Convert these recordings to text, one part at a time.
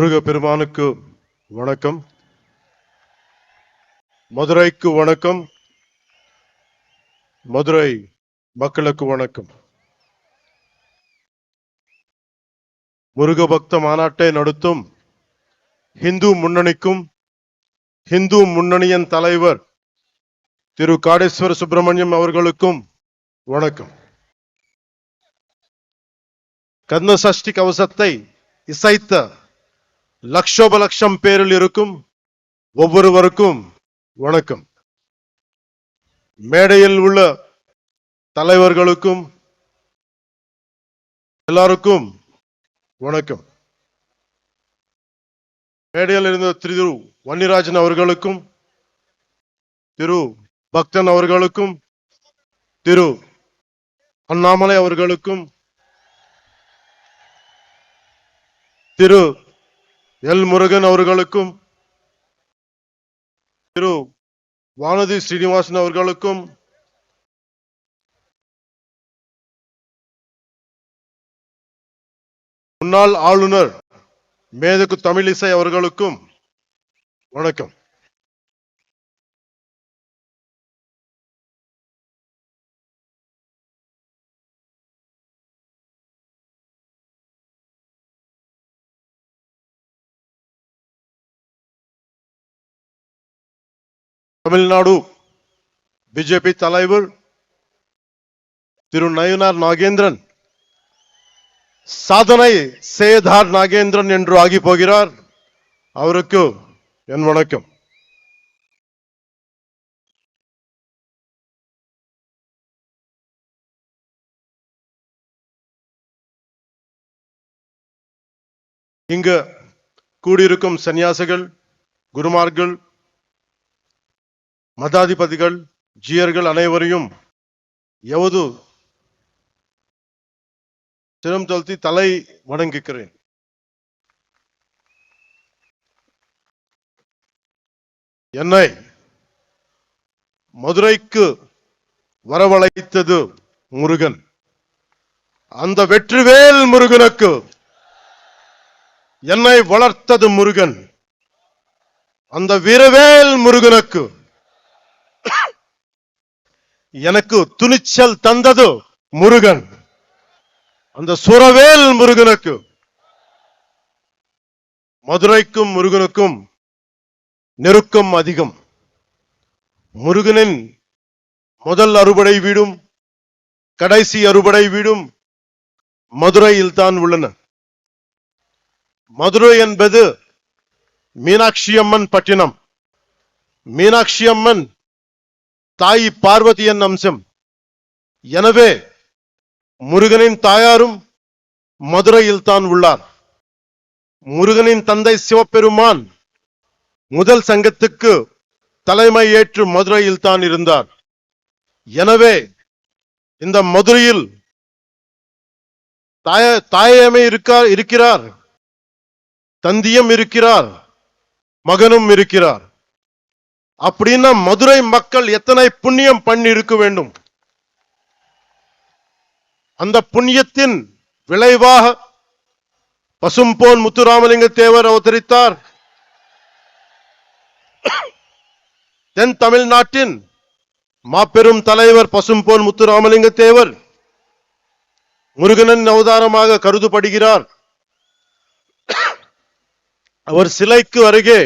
முருக பெருமானுக்கு வணக்கம். மதுரைக்கு வணக்கம். மதுரை மக்களுக்கு வணக்கம். முருக பக்த மாநாட்டை நடத்தும் இந்து முன்னணிக்கும் இந்து முன்னணியின் தலைவர் திரு காடேஸ்வர சுப்பிரமணியம் அவர்களுக்கும் வணக்கம். கந்த சஷ்டி கவசத்தை இசைத்த லட்சோபலட்சம் பேரில் இருக்கும் ஒவ்வொருவருக்கும் வணக்கம். மேடையில் உள்ள தலைவர்களுக்கும் எல்லாருக்கும் வணக்கம். மேடையில் இருந்த திரு வன்னிராஜன் அவர்களுக்கும் திரு பக்தன் அவர்களுக்கும் திரு அண்ணாமலை அவர்களுக்கும் திரு எல் முருகன் அவர்களுக்கும் திரு வானதி ஸ்ரீனிவாசன் அவர்களுக்கும் முன்னாள் ஆளுநர் மேதகு தமிழிசை அவர்களுக்கும் வணக்கம். தமிழ்நாடு பிஜேபி தலைவர் திரு நயனார் நாகேந்திரன் சாதனை சேதார் நாகேந்திரன் என்று ஆகி போகிறார். அவருக்கு என் வணக்கம். இங்கு கூடியிருக்கும் சன்னியாசிகள் குருமார்கள் மதாதிபதிகள் ஜியர்கள் அனைவரையும் எவது சிரம் தொல்த்தி தலை வணங்குகிறேன். என்னை மதுரைக்கு வரவழைத்தது முருகன். அந்த வெற்றிவேல் முருகனுக்கு என்னை வளர்த்தது முருகன். அந்த வீரவேல் முருகனுக்கு எனக்கு துணிச்சல் தந்தது முருகன். அந்த சுரவேல் முருகனுக்கு. மதுரைக்கும் முருகனுக்கும் நெருக்கம் அதிகம். முருகனின் முதல் அறுபடை வீடும் கடைசி அறுபடை வீடும் மதுரையில் தான் உள்ளன. மதுரை என்பது மீனாட்சி அம்மன் பட்டினம். மீனாட்சி அம்மன் தாய் பார்வதியின் அம்சம். எனவே முருகனின் தாயாரும் மதுரையில் தான் உள்ளார். முருகனின் தந்தை சிவபெருமான் முதல் சங்கத்துக்கு தலைமை ஏற்று மதுரையில் தான் இருந்தார். எனவே இந்த மதுரையில் தாய தாயமே இருக்கார் இருக்கிறார். தந்தியம் இருக்கிறார். மகனும் இருக்கிறார். அப்படின்னா மதுரை மக்கள் எத்தனை புண்ணியம் பண்ணி இருக்க வேண்டும்? அந்த புண்ணியத்தின் விளைவாக பசும்போன் முத்துராமலிங்க தேவர் அவதரித்தார். தென் தமிழ்நாட்டின் மாபெரும் தலைவர் பசும்போன் முத்துராமலிங்க தேவர் முருகனின் அவதாரமாக கருதப்படுகிறார். அவர் சிலைக்கு அருகே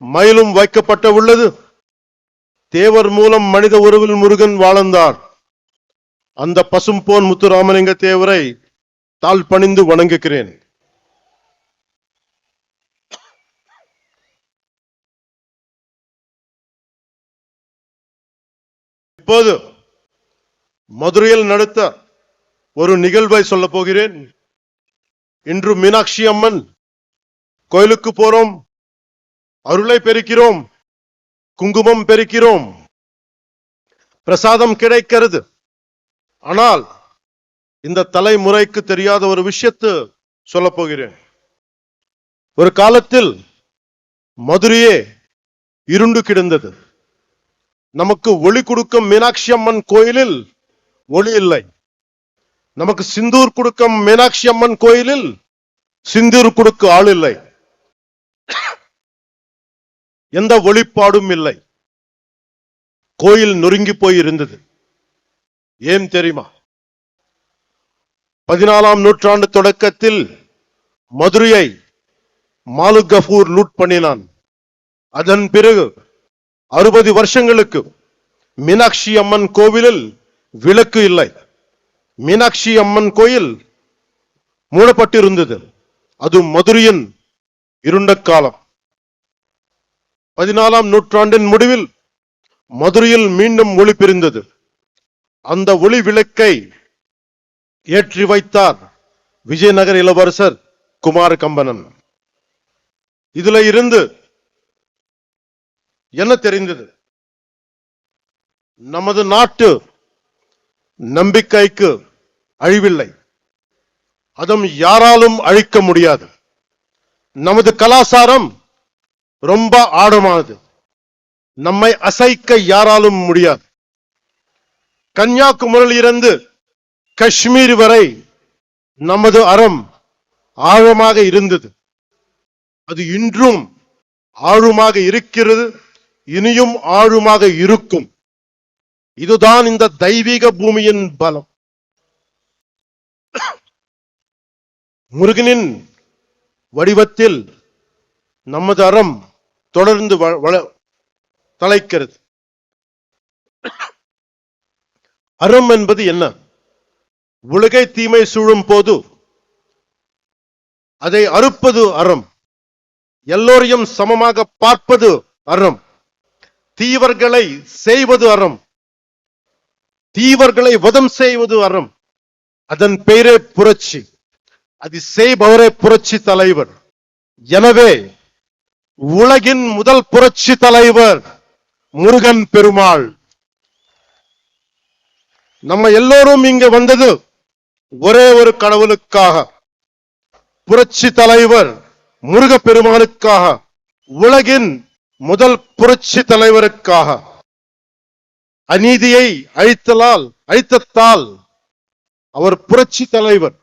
மயிலும் வைக்கப்பட்ட உள்ளது தேவர் மூலம் மனித உறவில் முருகன் வாழ்ந்தார். அந்த பசும்போன் முத்துராமலிங்க தேவரை தாழ் பணிந்து வணங்குகிறேன். இப்போது மதுரையில் நடத்த ஒரு நிகழ்வை சொல்ல போகிறேன். இன்று மீனாட்சி அம்மன் கோயிலுக்கு போறோம். அருளை பெருக்கிறோம் குங்குமம் பெருக்கிறோம் பிரசாதம் கிடைக்கிறது. ஆனால் இந்த தலைமுறைக்கு தெரியாத ஒரு விஷயத்து சொல்ல போகிறேன். ஒரு காலத்தில் மதுரையே இருண்டு கிடந்தது. நமக்கு ஒளி கொடுக்கும் மீனாட்சி அம்மன் கோயிலில் ஒளி இல்லை. நமக்கு சிந்தூர் கொடுக்கும் மீனாட்சி அம்மன் கோயிலில் சிந்தூர் கொடுக்க ஆள் இல்லை. எந்த ஒளிப்பாடும் இல்லை. கோயில் நொறுங்கி போய் இருந்தது ஏன் தெரியுமா? பதினாலாம் நூற்றாண்டு தொடக்கத்தில் மதுரையை மாலு கஃபூர் லூட் பண்ணினான். அதன் பிறகு அறுபது வருஷங்களுக்கு மீனாட்சி அம்மன் கோவிலில் விளக்கு இல்லை. மீனாட்சி அம்மன் கோயில் மூடப்பட்டிருந்தது. அது மதுரையின் இருண்ட காலம். பதினாலாம் நூற்றாண்டின் முடிவில் மதுரையில் மீண்டும் ஒளி பிரிந்தது. அந்த ஒளி விளக்கை ஏற்றி வைத்தார் விஜயநகர் இளவரசர் குமார கம்பனன் இதுல இருந்து என்ன தெரிந்தது? நமது நாட்டு நம்பிக்கைக்கு அழிவில்லை. அதும் யாராலும் அழிக்க முடியாது. நமது கலாச்சாரம் ரொம்ப ஆழமானது. நம்மை அசைக்க யாராலும் முடியாது. கன்னியாகுமரியிலிருந்து காஷ்மீர் வரை நமது அறம் ஆழமாக இருந்தது. அது இன்றும் ஆழமாக இருக்கிறது இனியும் ஆழமாக இருக்கும். இதுதான் இந்த தெய்வீக பூமியின் பலம். முருகனின் வடிவத்தில் நமது அறம் தொடர்ந்து வ- வள- தலைக்கிறது. அறம் என்பது என்ன? உலகை தீமை சூழும் போது அதை அறுப்பது அறம். எல்லோரையும் சமமாக பார்ப்பது அறம். தீவர்களை செய்வது அறம். தீவர்களை வதம் செய்வது அறம். அதன் பெயரே புரட்சி. அது செய்பவரே புரட்சி தலைவர். எனவே உலகின் முதல் புரட்சி தலைவர் முருகன் பெருமாள். நம்ம எல்லோரும் இங்க வந்தது ஒரே ஒரு கடவுளுக்காக. புரட்சி தலைவர் முருக பெருமாளுக்காக. உலகின் முதல் புரட்சி தலைவருக்காக. அநீதியை அழித்தலால் அழித்தத்தால் அவர் புரட்சி தலைவர்.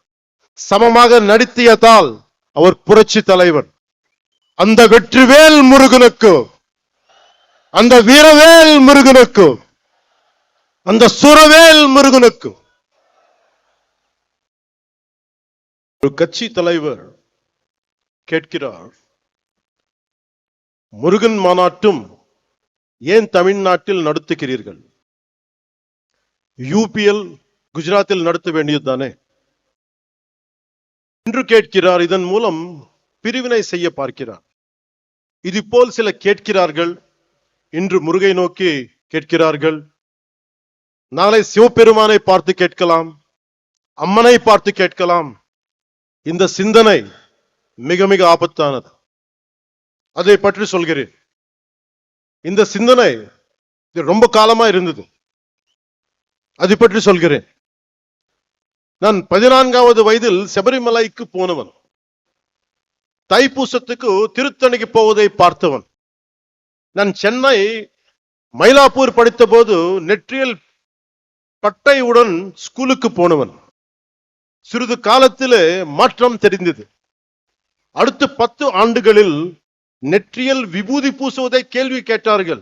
சமமாக நடித்தியதால் அவர் புரட்சி தலைவர். அந்த வெற்றிவேல் முருகனுக்கு அந்த வீரவேல் முருகனுக்கு அந்த சுரவேல் முருகனுக்கு. ஒரு கட்சி தலைவர் கேட்கிறார் முருகன் மாநாட்டும் ஏன் தமிழ்நாட்டில் நடத்துகிறீர்கள்? யூபிஎல் குஜராத்தில் நடத்த வேண்டியது தானே என்று கேட்கிறார். இதன் மூலம் பிரிவினை செய்ய பார்க்கிறார். இது போல் சில கேட்கிறார்கள். இன்று முருகை நோக்கி கேட்கிறார்கள். நாளை சிவபெருமானை பார்த்து கேட்கலாம். அம்மனை பார்த்து கேட்கலாம். இந்த சிந்தனை மிக மிக ஆபத்தானது. அதை பற்றி சொல்கிறேன். இந்த சிந்தனை இது ரொம்ப காலமா இருந்தது. அதை பற்றி சொல்கிறேன். நான் பதினான்காவது வயதில் சபரிமலைக்கு போனவன். தைப்பூசத்துக்கு திருத்தணிக்கு போவதை பார்த்தவன். நான் சென்னை மயிலாப்பூர் படித்த போது நெற்றியல் பட்டையுடன் ஸ்கூலுக்கு போனவன். சிறிது காலத்திலே மாற்றம் தெரிந்தது. அடுத்த பத்து ஆண்டுகளில் நெற்றியல் விபூதி பூசுவதை கேள்வி கேட்டார்கள்.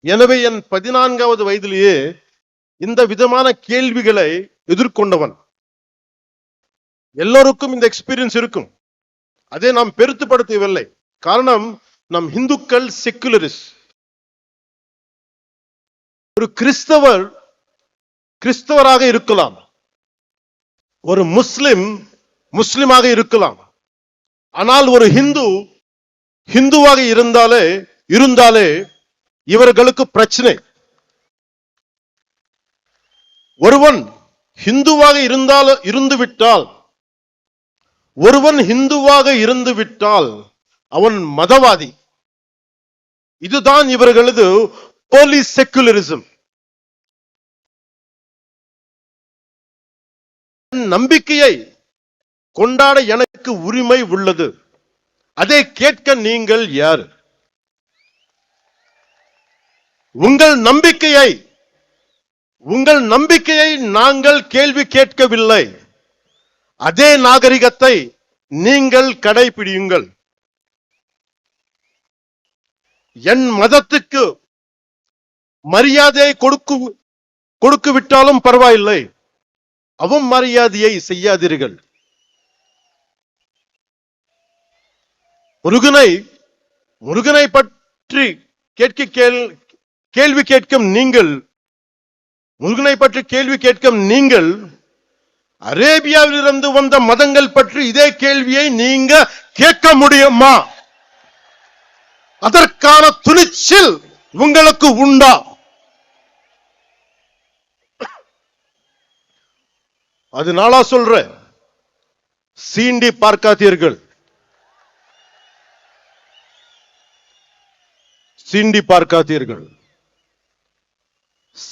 எனவே என் பதினான்காவது வயதிலேயே இந்த விதமான கேள்விகளை எதிர்கொண்டவன். எல்லோருக்கும் இந்த எக்ஸ்பீரியன்ஸ் இருக்கும். அதை நாம் பெருத்துப்படுத்தவில்லை. காரணம் நம் இந்துக்கள் செக்குலரிஸ். ஒரு கிறிஸ்தவர் கிறிஸ்தவராக இருக்கலாம். ஒரு முஸ்லிம் முஸ்லிமாக இருக்கலாம். ஆனால் ஒரு ஹிந்து ஹிந்துவாக இருந்தாலே இருந்தாலே இவர்களுக்கு பிரச்சனை. ஒருவன் ஹிந்துவாக இருந்தால் இருந்துவிட்டால் ஒருவன் ஹிந்துவாக இருந்து விட்டால் அவன் மதவாதி. இதுதான் இவர்களது போலீஸ் செக்குலரிசம் நம்பிக்கையை கொண்டாட எனக்கு உரிமை உள்ளது. அதை கேட்க நீங்கள் யார்? உங்கள் நம்பிக்கையை உங்கள் நம்பிக்கையை நாங்கள் கேள்வி கேட்கவில்லை. அதே நாகரிகத்தை நீங்கள் கடைபிடியுங்கள். என் மதத்துக்கு மரியாதையை கொடுக்கு கொடுக்கு விட்டாலும் பரவாயில்லை. அவம் மரியாதையை செய்யாதீர்கள். முருகனை முருகனை பற்றி கேட்க கேள் கேள்வி கேட்கும் நீங்கள் முருகனை பற்றி கேள்வி கேட்கும் நீங்கள் அரேபியாவில் இருந்து வந்த மதங்கள் பற்றி இதே கேள்வியை நீங்க கேட்க முடியுமா? அதற்கான துணிச்சல் உங்களுக்கு உண்டா? அது நாளா சொல்றேன். சீண்டி பார்க்காதீர்கள். சீண்டி பார்க்காதீர்கள்.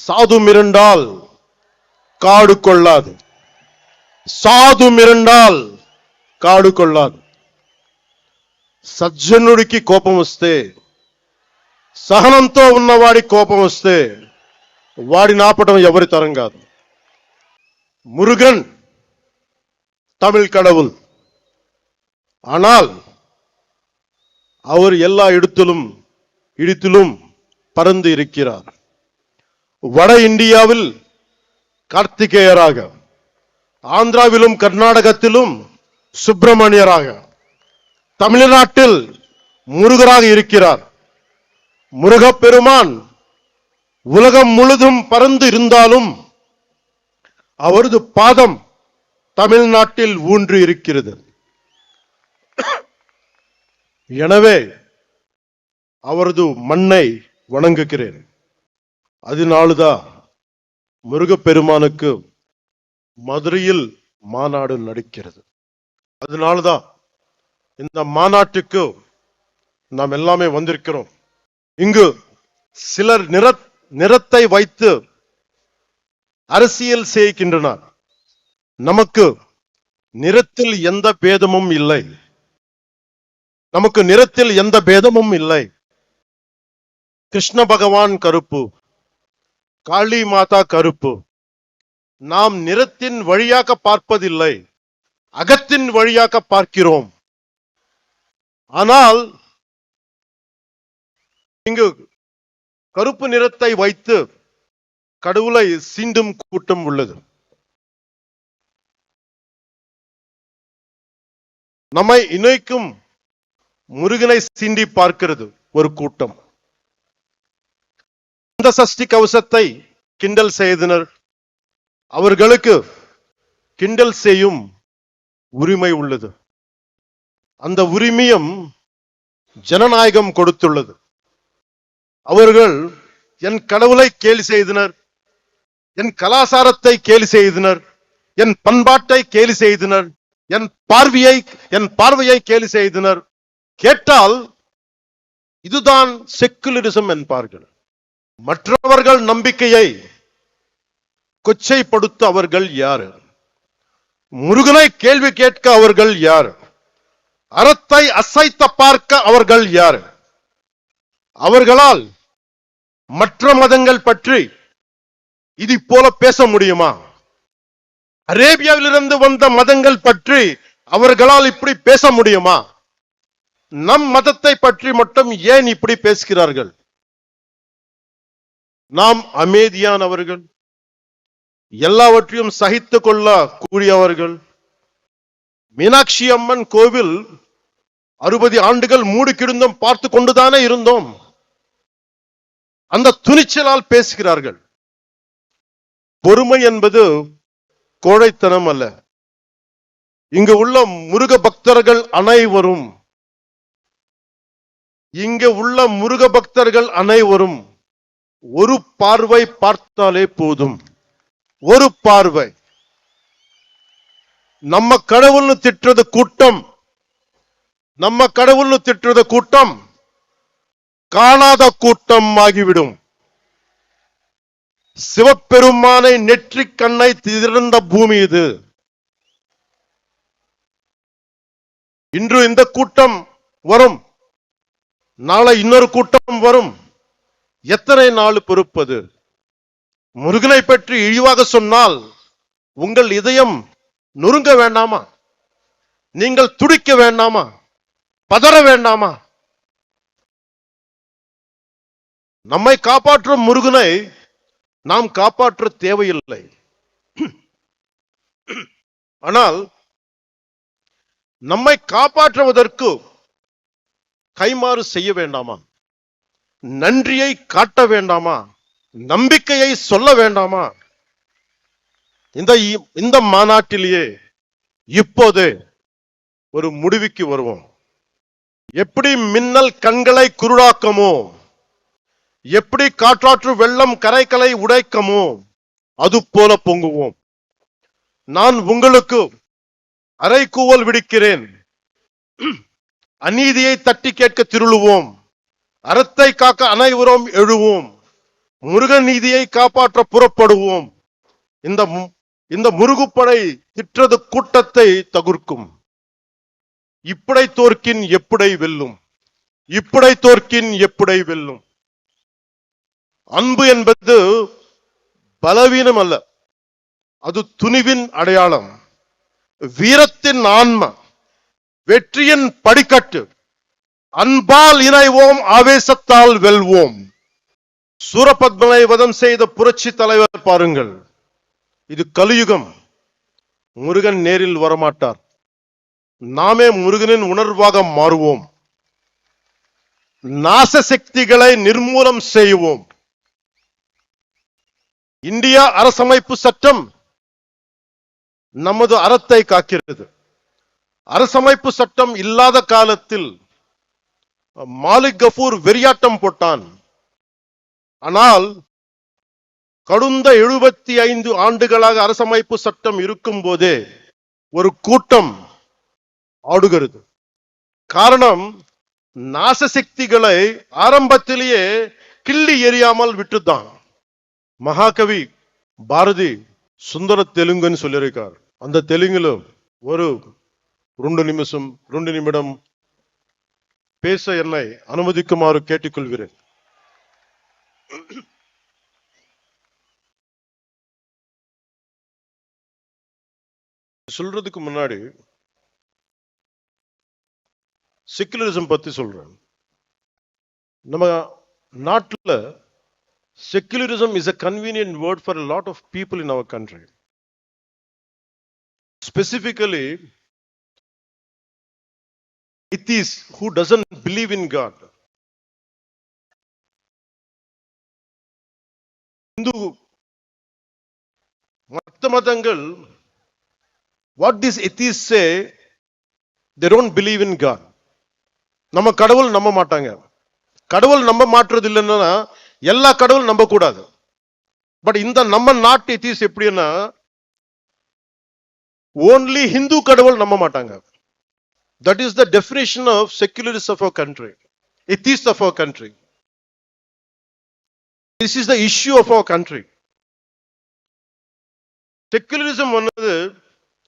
சாது மிரண்டால் காடு கொள்ளாது. సాధు మిరండాల్ కాడు కొల్లాదు సజ్జనుడికి కోపం వస్తే సహనంతో ఉన్నవాడి కోపం వస్తే వాడి నాపటం ఎవరి తరం కాదు முருகன் தமிழ் கடவுள் ஆனால் அவர் எல்லா இடத்திலும் இடத்திலும் பறந்து இருக்கிறார் வட இந்தியாவில் கார்த்திகேயராக ஆந்திராவிலும் கர்நாடகத்திலும் சுப்பிரமணியராக தமிழ்நாட்டில் முருகராக இருக்கிறார். முருகப்பெருமான் உலகம் முழுதும் பறந்து இருந்தாலும் அவரது பாதம் தமிழ்நாட்டில் ஊன்று இருக்கிறது. எனவே அவரது மண்ணை வணங்குகிறேன். அதனால்தான் முருகப்பெருமானுக்கு மதுரையில் மாநாடு நடிக்கிறது. அதனாலதான் இந்த மாநாட்டுக்கு நாம் எல்லாமே வந்திருக்கிறோம். இங்கு சிலர் நிற நிறத்தை வைத்து அரசியல் செய்கின்றனர். நமக்கு நிறத்தில் எந்த பேதமும் இல்லை. நமக்கு நிறத்தில் எந்த பேதமும் இல்லை. கிருஷ்ண பகவான் கருப்பு காளி மாதா கருப்பு நாம் நிறத்தின் வழியாக பார்ப்பதில்லை அகத்தின் வழியாக பார்க்கிறோம். ஆனால் இங்கு கருப்பு நிறத்தை வைத்து கடவுளை சீண்டும் கூட்டம் உள்ளது. நம்மை இணைக்கும் முருகனை சீண்டி பார்க்கிறது ஒரு கூட்டம். அந்த சஷ்டி கவசத்தை கிண்டல் செய்தனர். அவர்களுக்கு கிண்டல் செய்யும் உரிமை உள்ளது. அந்த உரிமையும் ஜனநாயகம் கொடுத்துள்ளது. அவர்கள் என் கடவுளை கேலி செய்தனர் என் கலாசாரத்தை கேலி செய்தனர் என் பண்பாட்டை கேலி செய்தனர் என் பார்வையை என் பார்வையை கேலி செய்தனர். கேட்டால் இதுதான் செக்குலரிசம் என்பார்கள். மற்றவர்கள் நம்பிக்கையை கொச்சைப்படுத்த அவர்கள் யார்? முருகனை கேள்வி கேட்க அவர்கள் யார்? அறத்தை அசைத்த பார்க்க அவர்கள் யார்? அவர்களால் மற்ற மதங்கள் பற்றி இது போல பேச முடியுமா? அரேபியாவிலிருந்து வந்த மதங்கள் பற்றி அவர்களால் இப்படி பேச முடியுமா? நம் மதத்தை பற்றி மட்டும் ஏன் இப்படி பேசுகிறார்கள்? நாம் அமைதியானவர்கள் எல்லாவற்றையும் சகித்து கொள்ள கூடியவர்கள். மீனாட்சி அம்மன் கோவில் அறுபது ஆண்டுகள் மூடு கிடந்தும் பார்த்து கொண்டுதானே இருந்தோம். அந்த துணிச்சலால் பேசுகிறார்கள். பொறுமை என்பது கோழைத்தனம் அல்ல. இங்கு உள்ள முருக பக்தர்கள் அனைவரும் இங்க உள்ள முருக பக்தர்கள் அனைவரும் ஒரு பார்வை பார்த்தாலே போதும். ஒரு பார்வை. நம்ம கடவுள்னு திட்டுறது கூட்டம். நம்ம கடவுள்னு திட்டுறது கூட்டம். காணாத கூட்டம் ஆகிவிடும். சிவபெருமானை நெற்றிக் கண்ணை திறந்த பூமி இது. இன்று இந்த கூட்டம் வரும். நாளை இன்னொரு கூட்டம் வரும். எத்தனை நாள் பொறுப்பது? முருகனை பற்றி இழிவாக சொன்னால் உங்கள் இதயம் நொறுங்க வேண்டாமா? நீங்கள் துடிக்க வேண்டாமா? பதற வேண்டாமா? நம்மை காப்பாற்றும் முருகனை நாம் காப்பாற்ற தேவையில்லை. ஆனால் நம்மை காப்பாற்றுவதற்கு கைமாறு செய்ய வேண்டாமா? நன்றியை காட்ட வேண்டாமா? நம்பிக்கையை சொல்ல வேண்டாமா? இந்த இ- இந்த மாநாட்டிலேயே இப்போது ஒரு முடிவுக்கு வருவோம். எப்படி மின்னல் கண்களை குருடாக்கமோ? எப்படி காற்றாற்று வெள்ளம் கரைகளை உடைக்கமோ? அது போல பொங்குவோம். நான் உங்களுக்கு அரைக்கூவல் விடுக்கிறேன். அநீதியை தட்டி கேட்க திருளுவோம். அறத்தை காக்க அனைவரும் எழுவோம். முருகன் நீதியை காப்பாற்ற புறப்படுவோம். இந்த இந்த முருகுப்படை திற்றது கூட்டத்தை தகுர்க்கும். இப்படை தோற்கின் எப்படை வெல்லும்? இப்படை தோற்கின் எப்படை வெல்லும்? அன்பு என்பது பலவீனம் அல்ல. அது துணிவின் அடையாளம். வீரத்தின் ஆன்மா வெற்றியின் படிக்கட்டு. அன்பால் இணைவோம் ஆவேசத்தால் வெல்வோம். சூரபத்மனை வதம் செய்த புரட்சி தலைவர் பாருங்கள். இது கலியுகம். முருகன் நேரில் வரமாட்டார். நாமே முருகனின் உணர்வாக மாறுவோம். நாச சக்திகளை நிர்மூலம் செய்வோம். இந்தியா அரசமைப்பு சட்டம் நமது அறத்தை காக்கிறது. அரசமைப்பு சட்டம் இல்லாத காலத்தில் மாலிக் கபூர் வெறியாட்டம் போட்டான். ஆனால் கடந்த எழுபத்தி ஐந்து ஆண்டுகளாக அரசமைப்பு சட்டம் இருக்கும் போதே ஒரு கூட்டம் ஆடுகிறது. காரணம் நாசசக்திகளை ஆரம்பத்திலேயே கிள்ளி எறியாமல் விட்டுதான் மகாகவி பாரதி சுந்தர தெலுங்குன்னு சொல்லியிருக்கார். அந்த தெலுங்குல ஒரு ரெண்டு நிமிஷம் ரெண்டு நிமிடம் பேச என்னை அனுமதிக்குமாறு கேட்டுக்கொள்கிறேன். சொல்றதுக்கு முன்னாடி செக்குலரிசம் பத்தி சொல்றேன் நம்ம நாட்டில் secularism is a convenient word for lot of people in our country specifically it is who doesn't believe in God Hindu மற்ற மதங்கள் what these atheists say they don't believe in God நம்ம கடவுள் நம்ப மாட்டாங்க. கடவுள் நம்ப மாற்றுறது இல்லைன்னா எல்லா கடவுளும் நம்ப கூடாது. பட் இந்த நம்ம நாட்டு எத்திஸ் எப்படின்னா ஓன்லி ஹிந்து கடவுள் நம்ப மாட்டாங்க. That is the definition of secularist of our country atheists of our country This is the issue of our country secularism வந்தது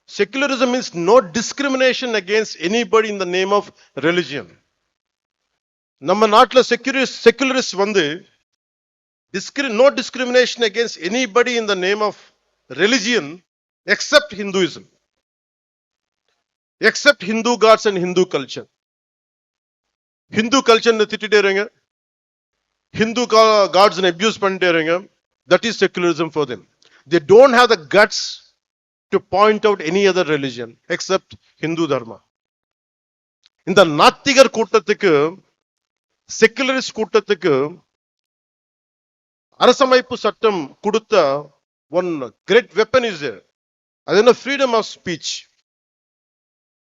secularism means no discrimination against anybody in the name of religion நம்ம நாட்டுல செக்யூரிஸ்ட் secularist வந்து discri- no discrimination against anybody in the name of religion except Hinduism, except Hindu gods and Hindu culture. Hindu culture திட்டிட்டே இருங்க Hindu gods abuse பண்ணிட்டே இருங்க that is secularism for them they don't have the guts to point out any other religion except Hindu dharma இந்த நாத்திகர் கூட்டத்துக்கு secularist கூட்டத்துக்கு அரசமைப்பு சட்டம் கொடுத்த ஒன் கிரேட் வெப்பன் இஸ் அது என்ன ஃப்ரீடம் ஆஃப் ஸ்பீச்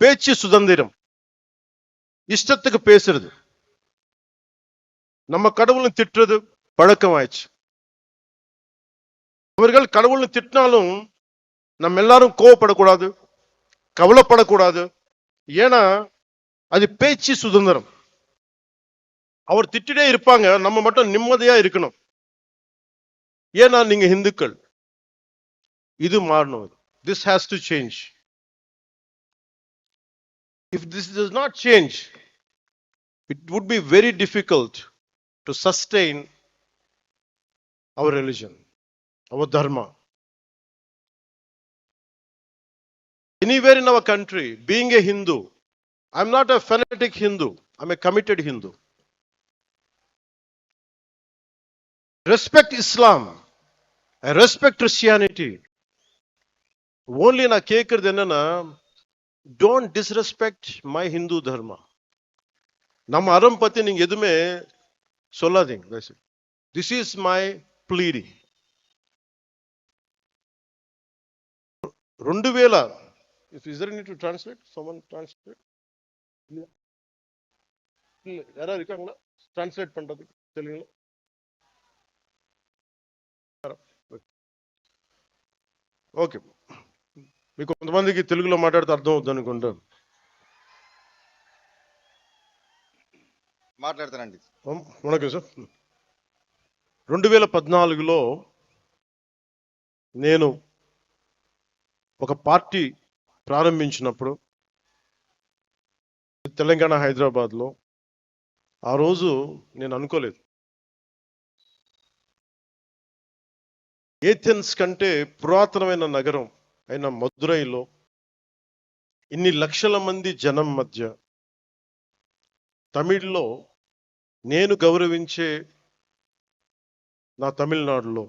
பேச்சு சுதந்திரம் இஷ்டத்துக்கு பேசுறது நம்ம கடவுளும் திட்டுறது பழக்கமாயிடுச்சு. அவர்கள் கடவுளும் திட்டினாலும் நம்ம எல்லாரும் கோவப்படக்கூடாது கவலைப்படக்கூடாது. ஏன்னா அது பேச்சு சுதந்திரம். அவர் திட்டிட்டே இருப்பாங்க நம்ம மட்டும் நிம்மதியா இருக்கணும். ஏன்னா நீங்க இந்துக்கள். இது மாறணும் this has to change if this does not change it would be very difficult to sustain our hmm. religion, our dharma. Anywhere in our country, being a Hindu, I'm not a fanatic Hindu, I'm a committed Hindu. Respect Islam, I respect Christianity. Only don't disrespect my Hindu dharma. ಧರ್ಮ ನಮ್ಮ ಅರಂಪತಿ ನಿಂಗೆ ಎದುಮೆ நீங்க எதுவுமே சொல்லாதீங்க this is my bleeding రెండు వేల is there need to translate someone translate யாராவது இருக்காங்களா ట్రాన్స్లేట్ பண்றது తెలుగులో ఓకే మీకు కొంతమందికి తెలుగులో మాట్లాడితే అర్థం అవుతుంది అనుకుంటాను మాట్లాడతానండి. వణకం సార్ రెండు వేల పద్నాలుగులో నేను ఒక పార్టీ ప్రారంభించినప్పుడు తెలంగాణ హైదరాబాద్లో ఆ రోజు నేను అనుకోలేదు. ఏథెన్స్ కంటే పురాతనమైన నగరం అయిన మదురైలో ఇన్ని లక్షల మంది జనం మధ్య తమిళ్ళో నేను గౌరవించే నా తమిళనాడులో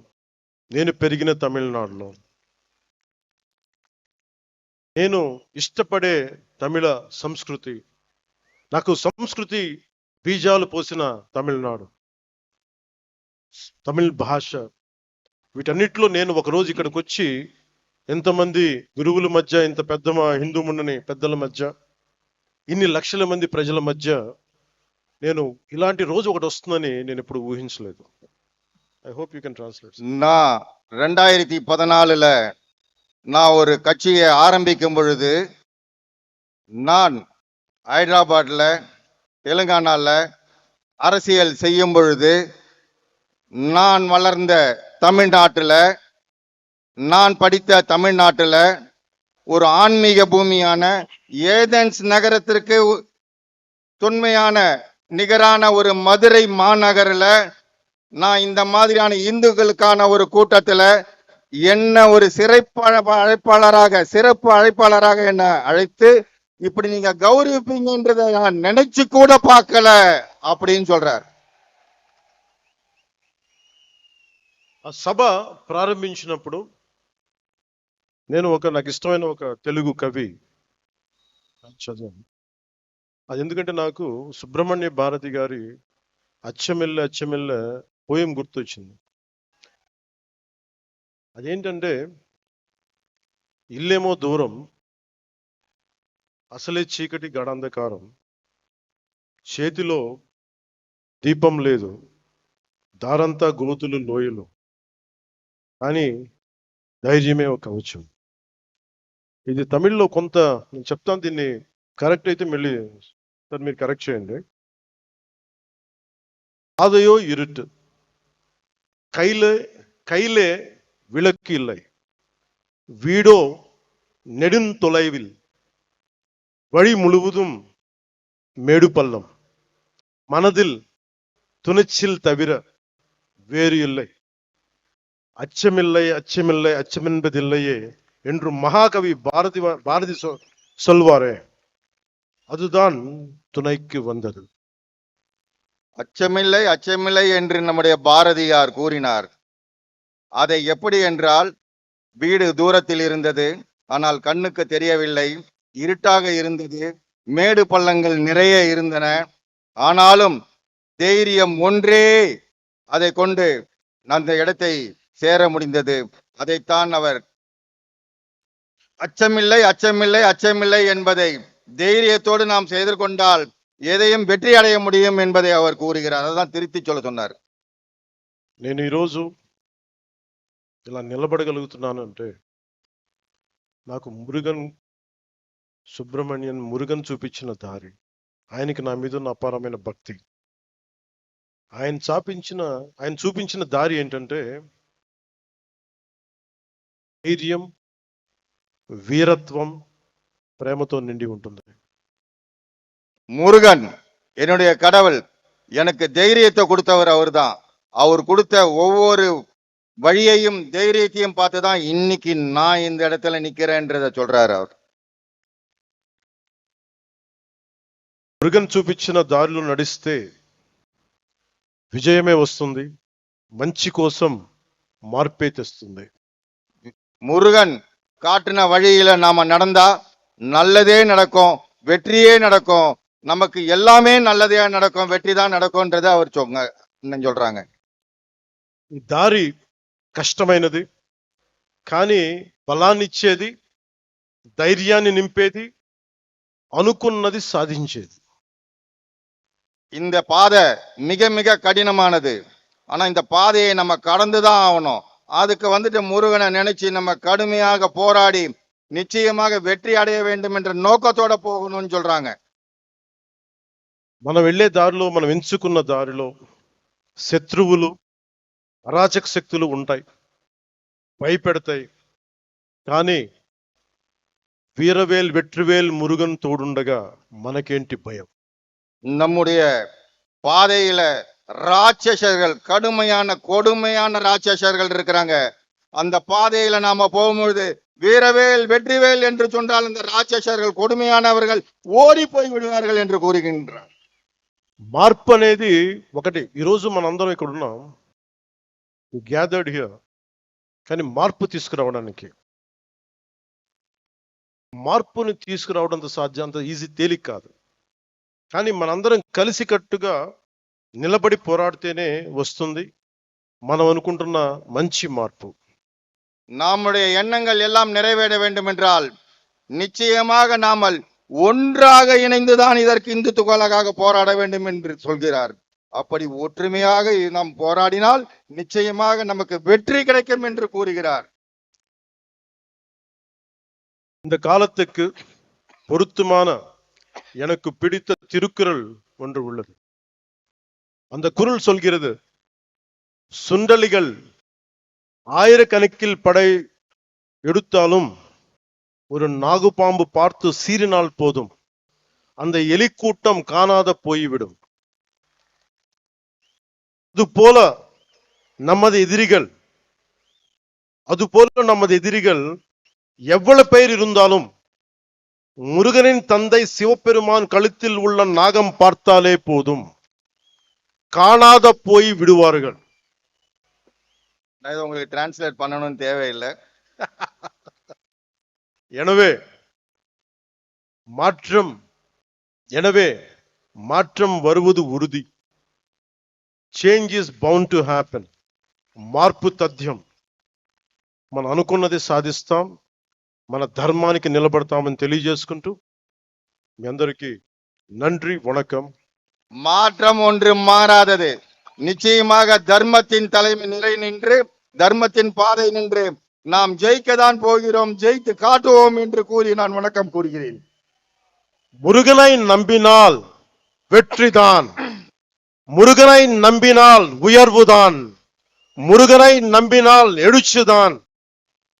నేను పెరిగిన తమిళనాడులో నేను ఇష్టపడే తమిళ సంస్కృతి నాకు సంస్కృతి బీజాలు పోసిన తమిళనాడు. తమిళ్ భాష. వీటన్నిటిలో నేను ఒకరోజు ఇక్కడికి వచ్చి ఎంతమంది గురువుల మధ్య ఇంత పెద్ద మా హిందూ ముండని పెద్దల మధ్య ఇన్ని లక్షల మంది ప్రజల మధ్య నేను ఇలాంటి రోజు ఒకటి వస్తుందని నేను ఎప్పుడు ఊహించలేదు I hope you can translate நான் ரெண்டாயிரத்தி பதினாலுல நான் ஒரு கட்சியை ஆரம்பிக்கும் பொழுது நான் ஹைதராபாத்ல தெலுங்கானால அரசியல் செய்யும் பொழுது நான் வளர்ந்த தமிழ்நாட்டுல நான் படித்த தமிழ்நாட்டுல ஒரு ஆன்மீக பூமியான ஏதென்ஸ் நகரத்திற்கு உ- தொன்மையான நிகரான ஒரு மதுரை மாநகரில் நான் இந்த மாதிரியான இந்துக்களுக்கான ஒரு கூட்டத்துல என்ன ஒரு சிறப்பு அழைப்ப- அழைப்பாளராக சிறப்பு அழைப்பாளராக என்ன அழைத்து இப்படி நீங்க கௌரவிப்பீங்கன்றத நான் நினைச்சு கூட பார்க்கல அப்படின்னு சொல்றார் ఆ సభ ప్రారంభించినప్పుడు నేను ఒక నాకు ఇష్టమైన ఒక తెలుగు కవి చదివాను అది ఎందుకంటే నాకు సుబ్రహ్మణ్య భారతి గారి అచ్చమెల్ల అచ్చమెల్ల పోయం గుర్తొచ్చింది. అదేంటంటే ఇల్లేమో దూరం అసలే చీకటి గడాంధకారం చేతిలో దీపం లేదు దారంతా గోతులు లోయలు కానీ ధైర్యమే ఒక కవచం ఇది తమిళ్ళో కొంత నేను చెప్తాను దీన్ని కరెక్ట్ అయితే మళ్ళీ సార్ మీరు కరెక్ట్ చేయండి பாதையோ இருட்டு கையில கையிலே விளக்கு இல்லை வீடோ நெடுந்தொலைவில் வழி முழுவதும் மேடு பள்ளம் மனதில் துணிச்சில் தவிர வேறு இல்லை அச்சமில்லை அச்சமில்லை அச்சமென்பதில்லையே என்று மகாகவி பாரதி பாரதி சொ- சொல்வாரே அதுதான் துணைக்கு வந்தது. அச்சமில்லை அச்சமில்லை என்று நம்முடைய பாரதியார் கூறினார். அதை எப்படி என்றால் வீடு தூரத்தில் இருந்தது ஆனால் கண்ணுக்கு தெரியவில்லை இருட்டாக இருந்தது மேடு பள்ளங்கள் நிறைய இருந்தன. ஆனாலும் தைரியம் ஒன்றே அதை கொண்டு அந்த இடத்தை சேர முடிந்தது. அதைத்தான் அவர் அச்சமில்லை அச்சமில்லை அச்சமில்லை என்பதை தைரியத்தோடு நாம் செய்து கொண்டால் எதையும் வெற்றி அடைய முடியும் என்பதை அவர் கூறுகிறார் அதான் திருத்தி சொல்ல சொன்னார் నేను ఈరోజు ఇలా నిలబడగలుగుతున్నాను అంటే నాకు మురుగన్ సుబ్రహ్మణ్యన్ మురుగన్ చూపించిన దారి ఆయనకి నా మీద ఉన్న అపారమైన భక్తి ఆయన చాపించిన ఆయన చూపించిన దారి ఏంటంటే ధైర్యం వీరత్వం ప్రేమతో నిండి ఉంటుంది முருகன் என்னுடைய கடவுள் எனக்கு தைரியத்தை கொடுத்தவர் அவர்தான் அவர் கொடுத்த ஒவ்வொரு வழியையும் தைரியத்தையும் பார்த்து தான் இன்னைக்கு நான் இந்த இடத்துல நிக்கிறேன்றத சொல்றாரு அவர் మురుగన్ చూపించిన దారిలో నడిస్తే విజయమే వస్తుంది మంచి కోసం మార్పే తెస్తుంది முருகன் காட்டின வழியில நாம நடந்தா நல்லதே நடக்கும் வெற்றியே நடக்கும் நமக்கு எல்லாமே நல்லதே நடக்கும் வெற்றி தான் நடக்கும்ன்றதை அவர் சொங்க என்ன சொல்றாங்க ఈ దారి కష్టమైనది కానీ బలాన్నిచ్చేది ధైర్యాన్ని నింపేది అనుకున్నది సాధించేది இந்த பாதை மிக மிக கடினமானது ஆனா இந்த பாதையை நம்ம கடந்துதான் ஆகணும் அதுக்கு வந்துட்டு முருகனை நினைச்சு நம்ம கடுமையாக போராடி நிச்சயமாக வெற்றி அடைய வேண்டும் என்ற நோக்கத்தோட போகணும்னு சொல்றாங்க మనం వెళ్ళే దారిలో మనం ఎంచుకున్న దారిలో శత్రువులు అరాచక శక్తులు ఉంటాయి భయపెడతాయి కానీ వీరవేల్ వెట్రివేల్ మురుగన్ తోడుండగా మనకేంటి భయం நம்முடைய பாதையில ராட்சசர்கள் கடுமையான கொடுமையான ராட்சசர்கள் இருக்கிறாங்க அந்த பாதையில நாம போகும்பொழுது வீரவேல் வெற்றிவேல் என்று சொன்னால் அந்த ராட்சசர்கள் கொடுமையானவர்கள் ஓடி போய் விடுவார்கள் என்று கூறுகின்றார் మార్పు అనేది ఒకటి ఈరోజు మనందరం ఇక్కడ ఉన్నాం గ్యాదర్డ్ హియర్ కానీ మార్పు తీసుకురావడానికి మార్పుని తీసుకురావడంత సాధ్యం అంత ఈజీ తేలిక కాదు కానీ మనందరం కలిసికట్టుగా నిలబడి పోరాడితేనే వస్తుంది మనం అనుకుంటున్న మంచి మార్పు நம்முடைய எண்ணங்கள் எல்லாம் நிறைவேற வேண்டும் என்றால் நிச்சயமாக நாமல் ஒன்றாக இணைந்துதான் இதற்கு இந்துத்துவலாக போராட வேண்டும் என்று சொல்கிறார். அப்படி ஒற்றுமையாக நாம் போராடினால் நிச்சயமாக நமக்கு வெற்றி கிடைக்கும் என்று கூறுகிறார். இந்த காலத்துக்கு பொருத்தமான எனக்கு பிடித்த திருக்குறள் ஒன்று உள்ளது. அந்த குறள் சொல்கிறது சுண்டலிகள் ஆயிரக்கணக்கில் படை எடுத்தாலும் ஒரு நாகுபாம்பு பார்த்து சீறினால் போதும். அந்த எலிக்கூட்டம் காணாத போய்விடும். அதுபோல நமது எதிரிகள் அதுபோல நமது எதிரிகள் எவ்வளவு பேர் இருந்தாலும் முருகனின் தந்தை சிவபெருமான் கழுத்தில் உள்ள நாகம் பார்த்தாலே போதும். காணாத போய் விடுவார்கள். நான் இதை உங்களுக்கு டிரான்ஸ்லேட் பண்ணணும்னு தேவையில்லை எனவே மாற்றம் எனவே மாற்றம் வருவது உறுதி change is bound to happen మార్పు తథ్యం మనం అనుకున్నది సాధిస్తాం మన ధర్మానికి నిలబడతామని తెలియజేసుకుంటూ మీ అందరికీ நன்றி வணக்கம் மாற்றம் ஒன்று மாறாதது நிச்சயமாக தர்மத்தின் தலைமை நிலை நின்று தர்மத்தின் பாதை நின்று நாம் ஜெயிக்கத்தான் போகிறோம் ஜெயித்து காட்டுவோம் என்று கூறி நான் வணக்கம் கூறுகிறேன். முருகனை நம்பினால் வெற்றிதான். முருகனை நம்பினால் உயர்வுதான். முருகனை நம்பினால் எழுச்சிதான்.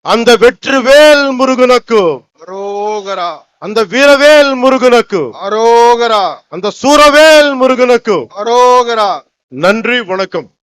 அந்த வெற்றிவேல் முருகனுக்கு அரோகரா. அந்த வீரவேல் முருகனுக்கு அரோகரா. அந்த சூரவேல் முருகனுக்கு அரோகரா. நன்றி வணக்கம்.